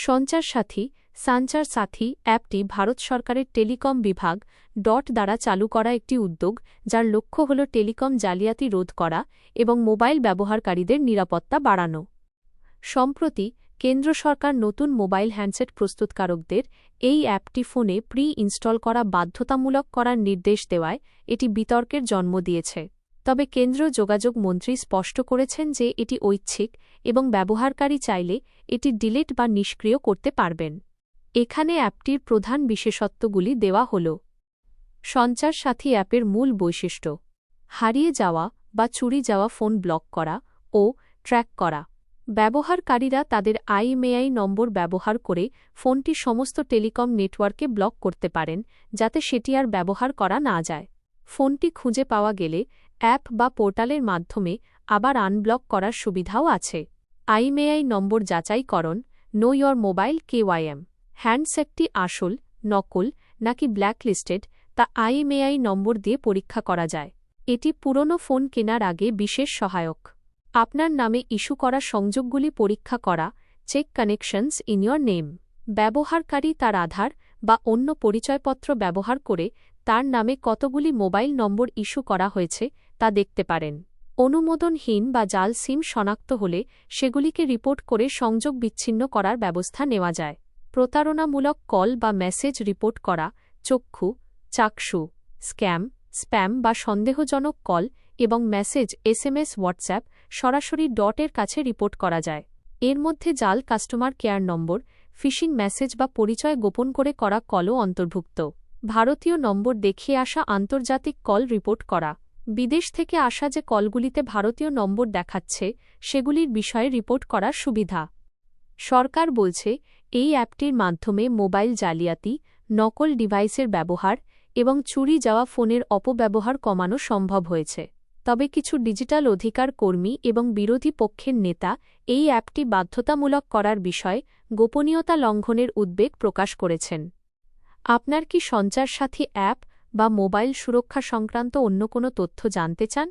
সঞ্চার সাথী, সাঞ্চার সাথী অ্যাপটি ভারত সরকারের টেলিকম বিভাগ ডট দ্বারা চালু করা একটি উদ্যোগ, যার লক্ষ্য হল টেলিকম জালিয়াতি রোধ করা এবং মোবাইল ব্যবহারকারীদের নিরাপত্তা বাড়ানো। সম্প্রতি, কেন্দ্র সরকার নতুন মোবাইল হ্যান্ডসেট প্রস্তুতকারকদের এই অ্যাপটি ফোনে প্রি ইনস্টল করা বাধ্যতামূলক করার নির্দেশ দেওয়ায় এটি বিতর্কের জন্ম দিয়েছে। তবে কেন্দ্রীয় যোগাযোগ মন্ত্রী স্পষ্ট করেছেন যে এটি ঐচ্ছিক এবং ব্যবহারকারী চাইলে এটি ডিলিট বা নিষ্ক্রিয় করতে পারবেন। এখানে অ্যাপটির প্রধান বিশেষত্বগুলি দেওয়া হল। সঞ্চার সাথী অ্যাপের মূল বৈশিষ্ট্য। হারিয়ে যাওয়া বা চুরি যাওয়া ফোন ব্লক করা ও ট্র্যাক করা। ব্যবহারকারীরা তাদের আইএমএআই নম্বর ব্যবহার করে ফোনটি সমস্ত টেলিকম নেটওয়ার্কে ব্লক করতে পারেন, যাতে সেটি আর ব্যবহার করা না যায়। ফোনটি খুঁজে পাওয়া গেলে অ্যাপ বা পোর্টালের মাধ্যমে আবার আনব্লক করার সুবিধাও আছে। আইমেআই নম্বর যাচাইকরণ নো ইয়র মোবাইল কেওয়াইএম হ্যান্ডসেটটি আসল, নকল, নাকি ব্ল্যাকলিস্টেড, তা আইএমএআই নম্বর দিয়ে পরীক্ষা করা যায়। এটি পুরনো ফোন কেনার আগে বিশেষ সহায়ক। আপনার নামে ইস্যু করা সংযোগগুলি পরীক্ষা করা, check connections in your name. ব্যবহারকারী তার আধার বা অন্য পরিচয়পত্র ব্যবহার করে তার নামে কতগুলি মোবাইল নম্বর ইস্যু করা হয়েছে, তা দেখতে পারেন। অনুমোদনহীন বা জাল সিম শনাক্ত হলে সেগুলিকে রিপোর্ট করে সংযোগ বিচ্ছিন্ন করার ব্যবস্থা নেওয়া যায়। প্রতারণামূলক কল বা মেসেজ রিপোর্ট করা, চক্ষু, চাক্ষু, স্ক্যাম, স্প্যাম বা সন্দেহজনক কল এবং মেসেজ, এসএমএস, হোয়াটসঅ্যাপ সরাসরি ডটের কাছে রিপোর্ট করা যায়। এর মধ্যে জাল customer care number, phishing message বা পরিচয় গোপন করে করা কলও অন্তর্ভুক্ত। ভারতীয় নম্বর দেখিয়ে আসা আন্তর্জাতিক কল রিপোর্ট করা। বিদেশ থেকে আসা যে কলগুলিতে ভারতীয় নম্বর দেখাচ্ছে, সেগুলির বিষয়ে রিপোর্ট করার সুবিধা। সরকার বলছে, এই অ্যাপটির মাধ্যমে মোবাইল জালিয়াতি, নকল ডিভাইসের ব্যবহার এবং চুরি যাওয়া ফোনের অপব্যবহার কমানো সম্ভব হয়েছে। তবে কিছু ডিজিটাল অধিকার কর্মী এবং বিরোধী পক্ষের নেতা এই অ্যাপটি বাধ্যতামূলক করার বিষয়ে গোপনীয়তা লঙ্ঘনের উদ্বেগ প্রকাশ করেছেন। আপনার কি সঞ্চার সাথী অ্যাপ বা মোবাইল সুরক্ষা সংক্রান্ত অন্য কোনো তথ্য জানতে চান?